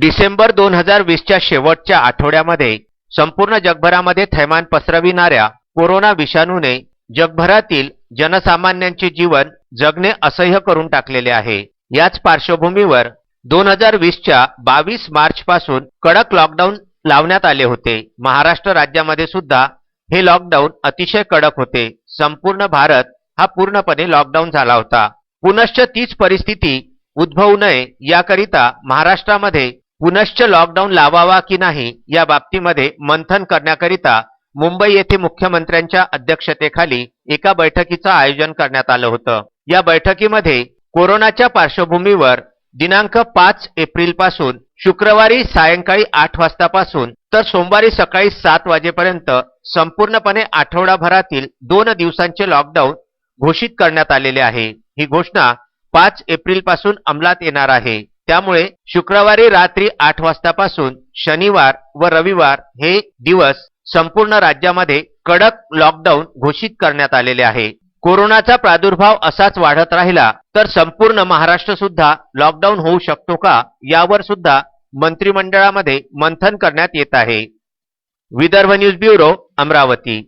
डिसेंबर दोन हजार वीसच्या शेवटच्या आठवड्यामध्ये संपूर्ण जगभरामध्ये थैमान पसरविणाऱ्या कोरोना विषाणूने जगभरातील जनसामान्यांचे जीवन जगणे असह्य करून टाकलेले आहे. याच पार्श्वभूमीवर दोन हजार वीसच्या बावीस मार्च पासून कडक लॉकडाऊन लावण्यात आले होते. महाराष्ट्र राज्यामध्ये सुद्धा हे लॉकडाऊन अतिशय कडक होते. संपूर्ण भारत हा पूर्णपणे लॉकडाऊन झाला होता. पुनश्च तीच परिस्थिती उद्भवू नये याकरिता महाराष्ट्रामध्ये पुनश्च लॉकडाऊन लावावा की नाही या बाबतीमध्ये मंथन करण्याकरिता मुंबई येथे मुख्यमंत्र्यांच्या अध्यक्षतेखाली एका बैठकीचं आयोजन करण्यात आलं होतं. या बैठकीमध्ये कोरोनाच्या पार्श्वभूमीवर दिनांक पाच एप्रिलपासून शुक्रवारी सायंकाळी आठ वाजतापासून तर सोमवारी सकाळी सात वाजेपर्यंत संपूर्णपणे आठवडाभरातील दोन दिवसांचे लॉकडाऊन घोषित करण्यात आलेले आहे. ही घोषणा पाच एप्रिलपासून अंमलात येणार आहे. त्यामुळे शुक्रवारी रात्री आठ वाजतापासून शनिवार व रविवार हे दिवस संपूर्ण राज्यामध्ये कडक लॉकडाऊन घोषित करण्यात आलेले आहे. कोरोनाचा प्रादुर्भाव असाच वाढत राहिला तर संपूर्ण महाराष्ट्र सुद्धा लॉकडाऊन होऊ शकतो का यावर सुद्धा मंत्रिमंडळामध्ये मंथन करण्यात येत आहे. Vidarbha news bureau Amravati.